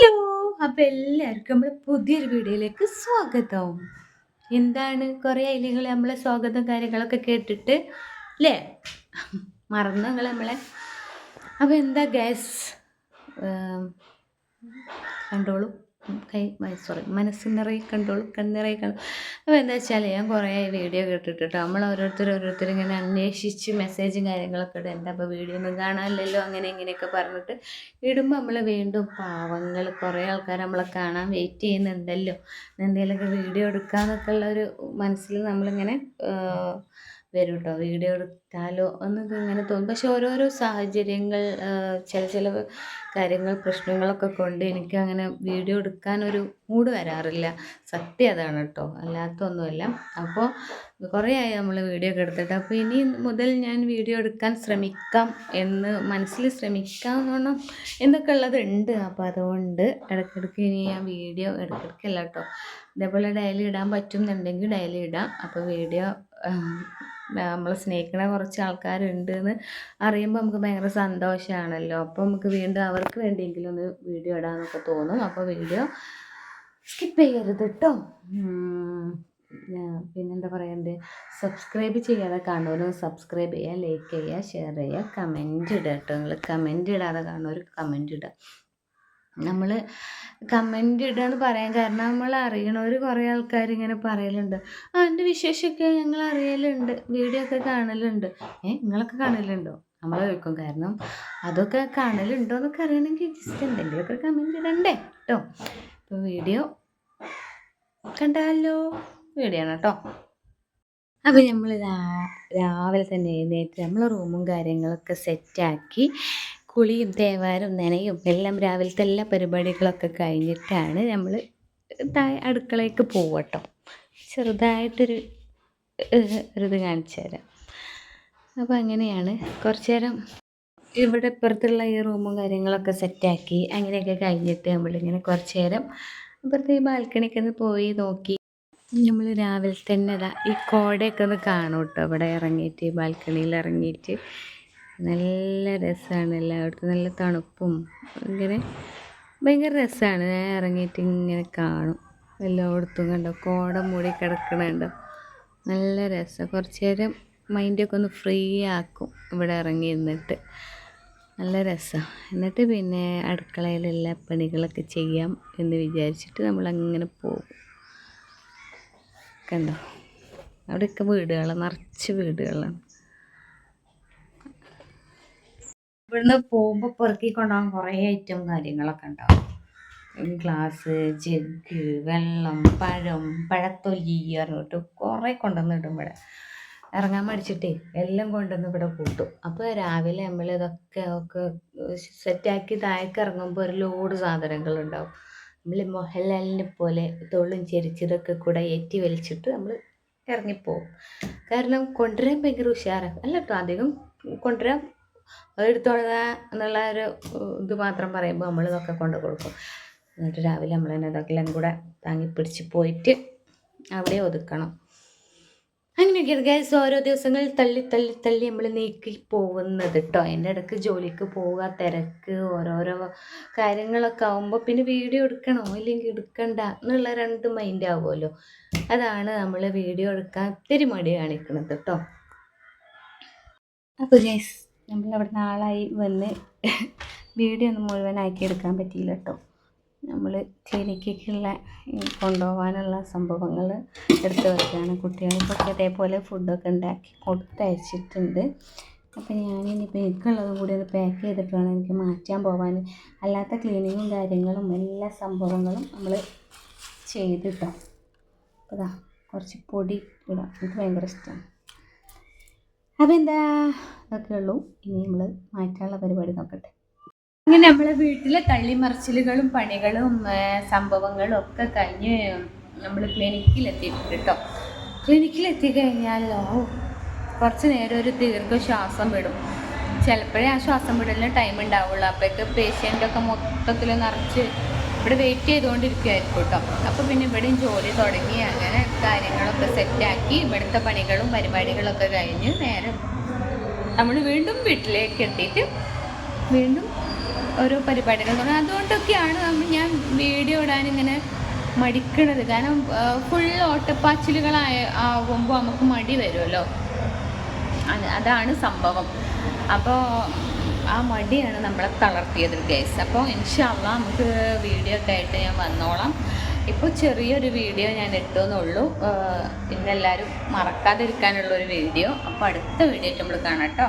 Hello അപ്പോൾ എല്ലാവർക്കും നമ്മൾ പുതിയൊരു വീഡിയോയിലേക്ക് സ്വാഗതം. എന്താണ് കുറേ ആയില്ലെങ്കിൽ നമ്മളെ സ്വാഗതം കാര്യങ്ങളൊക്കെ കേട്ടിട്ട് അല്ലേ മറന്നു നിങ്ങൾ നമ്മളെ. അപ്പോൾ എന്താ ഗ്യാസ് കണ്ടോളൂ. കൈ സോറി മനസ്സ് നിറയെ കണ്ടോളൂ കണ്ണിറയെ കണ്ടു. അപ്പോൾ എന്താ വെച്ചാൽ ഞാൻ കുറേ വീഡിയോ കേട്ടിട്ടുണ്ട് നമ്മൾ ഓരോരുത്തർ ഓരോരുത്തർ ഇങ്ങനെ അന്വേഷിച്ച് മെസ്സേജും കാര്യങ്ങളൊക്കെ ഇടും. എന്താ അപ്പോൾ വീഡിയോ ഒന്നും കാണാനില്ലല്ലോ അങ്ങനെ ഇങ്ങനെയൊക്കെ പറഞ്ഞിട്ട് ഇടുമ്പോൾ നമ്മൾ വീണ്ടും പാവങ്ങൾ കുറേ ആൾക്കാർ നമ്മളെ കാണാൻ വെയിറ്റ് ചെയ്യുന്നുണ്ടല്ലോ. എന്തെങ്കിലുമൊക്കെ വീഡിയോ എടുക്കാമെന്നൊക്കെ ഉള്ള ഒരു മനസ്സിൽ നമ്മളിങ്ങനെ വരും കേട്ടോ വീഡിയോ എടുത്താലോ? എന്നൊക്കെ ഇങ്ങനെ തോന്നും. പക്ഷെ ഓരോരോ സാഹചര്യങ്ങൾ ചില ചില കാര്യങ്ങൾ പ്രശ്നങ്ങളൊക്കെ കൊണ്ട് എനിക്ക് അങ്ങനെ വീഡിയോ എടുക്കാനൊരു മൂഡ് വരാറില്ല. സത്യം അതാണ് കേട്ടോ. അല്ലാത്തൊന്നുമല്ല. അപ്പോൾ കുറേ ആയി നമ്മൾ വീഡിയോ ഒക്കെ എടുത്തിട്ട്. അപ്പോൾ ഇനി മുതൽ ഞാൻ വീഡിയോ എടുക്കാൻ ശ്രമിക്കാം എന്ന് മനസ്സിൽ ശ്രമിക്കാം വേണം എന്നൊക്കെ ഉള്ളതുണ്ട് അപ്പോൾ അതുകൊണ്ട് ഇടയ്ക്കിടയ്ക്ക് ഇനി ഞാൻ വീഡിയോ ഇടയ്ക്കിടയ്ക്കല്ല കേട്ടോ. ഇതേപോലെ ഡയലി ഇടാൻ പറ്റുന്നുണ്ടെങ്കിൽ ഡയലി ഇടാം. അപ്പോൾ വീഡിയോ നമ്മൾ സ്നേഹിക്കുന്ന കുറച്ച് ആൾക്കാരുണ്ട് എന്ന് അറിയുമ്പോൾ നമുക്ക് ഭയങ്കര സന്തോഷമാണല്ലോ അപ്പോൾ നമുക്ക് വീണ്ടും അവർക്ക് വേണ്ടിയെങ്കിലും ഒന്ന് വീഡിയോ ഇടാമെന്നൊക്കെ തോന്നും. അപ്പോൾ വീഡിയോ സ്കിപ്പ് ചെയ്യരുത് കേട്ടോ പിന്നെന്താ പറയണ്ടേ? സബ്സ്ക്രൈബ് ചെയ്യാതെ കാണുന്നവർ സബ്സ്ക്രൈബ് ചെയ്യുക ലൈക്ക് ചെയ്യുക ഷെയർ ചെയ്യുക കമന്റ് ഇടുക കേട്ടോ നിങ്ങൾ കമന്റ് ഇടാതെ കാണുന്നവർ കമന്റ് ഇടുക നമ്മൾ കമന്റ് ഇടുക പറയാൻ കാരണം നമ്മൾ അറിയണവർ കുറേ ആൾക്കാർ ഇങ്ങനെ പറയലുണ്ട്. ആ എന്റെ വിശേഷമൊക്കെ ഞങ്ങൾ അറിയലുണ്ട്. വീഡിയോ ഒക്കെ കാണലുണ്ട്. ഏ നിങ്ങളൊക്കെ കാണലുണ്ടോ? നമ്മൾ ചോദിക്കും. കാരണം അതൊക്കെ കാണലുണ്ടോ എന്നൊക്കെ അറിയണമെങ്കിൽ ജസ്റ്റ് എന്തെങ്കിലുമൊക്കെ കമന്റ് ഇടണ്ടേ കേട്ടോ ഇപ്പോൾ വീഡിയോ കണ്ടാലോ? വീഡിയോ ആണ് കേട്ടോ അപ്പോൾ നമ്മൾ രാവിലെ തന്നെ എഴുന്നേറ്റ് നമ്മൾ റൂമും കാര്യങ്ങളൊക്കെ സെറ്റാക്കി കുളിയും തേവാരും നനയും എല്ലാം രാവിലത്തെ എല്ലാ പരിപാടികളൊക്കെ കഴിഞ്ഞിട്ടാണ് നമ്മൾ അടുക്കളയ്ക്ക് പോവട്ടോ. ചെറുതായിട്ടൊരു ഒരു ഒരിത് കാണിച്ചു തരാം. അപ്പോൾ അങ്ങനെയാണ്. കുറച്ച് നേരം ഇവിടെ ഇപ്പുറത്തുള്ള ഈ റൂമും കാര്യങ്ങളൊക്കെ സെറ്റാക്കി അങ്ങനെയൊക്കെ കഴിഞ്ഞിട്ട് നമ്മളിങ്ങനെ കുറച്ച് നേരം ഇപ്പുറത്തെ ഈ ബാൽക്കണിക്ക് ഒന്ന് പോയി നോക്കി. നമ്മൾ രാവിലെ തന്നെ ഈ കോടയൊക്കെ ഒന്ന് കാണും കേട്ടോ. ഇവിടെ ഇറങ്ങിയിട്ട് ബാൽക്കണിയിൽ ഇറങ്ങിയിട്ട്. നല്ല രസമാണ് എല്ലായിടത്തും. നല്ല തണുപ്പും ഇങ്ങനെ ഭയങ്കര രസമാണ് ഞാൻ ഇറങ്ങിയിട്ട് ഇങ്ങനെ കാണും. എല്ലായിടത്തും കണ്ടോ? കോട മൂടി കിടക്കണുണ്ടോ നല്ല രസം. കുറച്ച് നേരം മൈൻഡൊക്കെ ഒന്ന് ഫ്രീ ആക്കും ഇവിടെ ഇറങ്ങി ഇരുന്നിട്ട്. നല്ല രസം. എന്നിട്ട് പിന്നെ അടുക്കളയിലെല്ലാ പണികളൊക്കെ ചെയ്യാം എന്ന് വിചാരിച്ചിട്ട് നമ്മളങ്ങനെ പോകും. കണ്ടോ? അവിടെയൊക്കെ വീടുകളാണ് നിറച്ച് വീടുകളാണ്. ഇവിടുന്ന് പോകുമ്പോൾ പെറുക്കി കൊണ്ടുപോകാൻ കുറേ ഐറ്റം കാര്യങ്ങളൊക്കെ ഉണ്ടാവും. ഗ്ലാസ് ജഗ് വെള്ളം പഴം പഴത്തൊലി പറഞ്ഞിട്ട് കുറേ കൊണ്ടുവന്നിടും ഇവിടെ. ഇറങ്ങാൻ മടിച്ചിട്ടേ എല്ലാം കൊണ്ടുവന്ന് ഇവിടെ കൂട്ടും. അപ്പോൾ രാവിലെ നമ്മൾ ഇതൊക്കെ ഒക്കെ സെറ്റാക്കി താഴേക്ക് ഇറങ്ങുമ്പോൾ ഒരു ലോഡ് സാധനങ്ങളുണ്ടാവും നമ്മൾ മൊഹൻലാലിനെ പോലെ തൊള്ളും ചെരിച്ചതൊക്കെ കൂടെ ഏറ്റി വലിച്ചിട്ട് നമ്മൾ ഇറങ്ങിപ്പോവും. കാരണം കൊണ്ടുവരാൻ ഭയങ്കര ഉഷാറാണ് അല്ല കേട്ടോ അധികം കൊണ്ടുവരാൻ എടുത്തോളാ എന്നുള്ള ഒരു ഇത് മാത്രം പറയുമ്പോൾ നമ്മൾ ഇതൊക്കെ കൊണ്ട് കൊടുക്കും. എന്നിട്ട് രാവിലെ നമ്മൾ തന്നെ ഇതൊക്കെല്ലാം കൂടെ താങ്ങി പിടിച്ച് പോയിട്ട് അവിടെ ഒതുക്കണം. അങ്ങനെയൊക്കെയാണ് ഗ്യാസ് ഓരോ ദിവസങ്ങൾ തള്ളി തള്ളി തള്ളി നമ്മൾ നീക്കി പോകുന്നത് കേട്ടോ അതിന്റെ ഇടയ്ക്ക് ജോലിക്ക് പോവുക തിരക്ക് ഓരോരോ കാര്യങ്ങളൊക്കെ ആകുമ്പോൾ പിന്നെ വീഡിയോ എടുക്കണോ? ഇല്ലെങ്കിൽ എടുക്കണ്ട എന്നുള്ള രണ്ട് മൈൻഡ് ആവുമല്ലോ. അതാണ് നമ്മൾ വീഡിയോ എടുക്കാൻ ഇത്തിരി മടി കാണിക്കുന്നത് കേട്ടോ അപ്പോൾ ഗ്യാസ് നമ്മൾ അവിടെ നാളായി വന്ന് വീഡിയോ ഒന്നും മുഴുവനാക്കി എടുക്കാൻ പറ്റിയില്ല കേട്ടോ. നമ്മൾ ക്ലിനിക്കിലേക്കുള്ള കൊണ്ടുപോകാനുള്ള സംഭവങ്ങൾ എടുത്ത് വെക്കുകയാണ്. കുട്ടികൾക്കൊക്കെ അതേപോലെ ഫുഡൊക്കെ ഉണ്ടാക്കി കൊടുത്തയച്ചിട്ടുണ്ട് അപ്പം ഞാനിനിപ്പോൾ എനിക്കുള്ളതും കൂടി ഒന്ന് പാക്ക് ചെയ്തിട്ട് വേണം എനിക്ക് മാറ്റാൻ പോകാൻ അല്ലാത്ത ക്ലീനിങ്ങും കാര്യങ്ങളും എല്ലാ സംഭവങ്ങളും നമ്മൾ ചെയ്തിട്ടോ അപ്പോൾ കുറച്ച് പൊടി ഇടാം. എനിക്ക് ഭയങ്കര ഇഷ്ടമാണ് അപ്പോൾ എന്താ ഉള്ളൂ. ഇനി നമ്മൾ മാറ്റാനുള്ള പരിപാടി നോക്കട്ടെ. അങ്ങനെ നമ്മളെ വീട്ടിലെ തള്ളിമറിച്ചിലുകളും പണികളും സംഭവങ്ങളും ഒക്കെ കഴിഞ്ഞ് നമ്മൾ ക്ലിനിക്കിലെത്തിയിട്ടുണ്ട് കേട്ടോ ക്ലിനിക്കിലെത്തിക്കഴിഞ്ഞാൽ ഓ കുറച്ച് നേരം ഒരു ദീർഘ ശ്വാസം വിടും. ചിലപ്പോഴേ ആ ശ്വാസം വിടലിന് ടൈം ഉണ്ടാവുള്ളൂ. അപ്പോഴേക്ക് പേഷ്യന്റൊക്കെ മൊത്തത്തിൽ നിറച്ച് ഇവിടെ വെയിറ്റ് ചെയ്തുകൊണ്ടിരിക്കുകയായിരിക്കും കേട്ടോ അപ്പോൾ പിന്നെ ഇവിടെയും ജോലി തുടങ്ങി. അങ്ങനെ കാര്യങ്ങളൊക്കെ സെറ്റാക്കി ഇവിടുത്തെ പണികളും പരിപാടികളൊക്കെ കഴിഞ്ഞ് നേരെ നമ്മൾ വീണ്ടും വീട്ടിലേക്ക് എത്തിയിട്ട് വീണ്ടും ഓരോ പരിപാടികൾ തുടങ്ങി. അതുകൊണ്ടൊക്കെയാണ് ഞാൻ ഇങ്ങനെ മടിക്കണത്. കാരണം ഫുൾ ഓട്ടപ്പാച്ചിലുകളായ ആകുമ്പോൾ നമുക്ക് മടി വരുമല്ലോ. അതാണ് സംഭവം. അപ്പോൾ ആ മടിയാണ് നമ്മളെ തളർത്തിയത് ഗൈസ് അപ്പോൾ ഇൻഷാല്ല നമുക്ക് വീഡിയോ ഒക്കെ ആയിട്ട് ഞാൻ വന്നോളാം. ഇപ്പോൾ ചെറിയൊരു വീഡിയോ ഞാൻ ഇട്ടുമെന്നുള്ളൂ ഇന്നെല്ലാവരും മറക്കാതിരിക്കാനുള്ളൊരു വീഡിയോ അപ്പോൾ അടുത്ത വീഡിയോ നമ്മൾ കാണാം കേട്ടോ.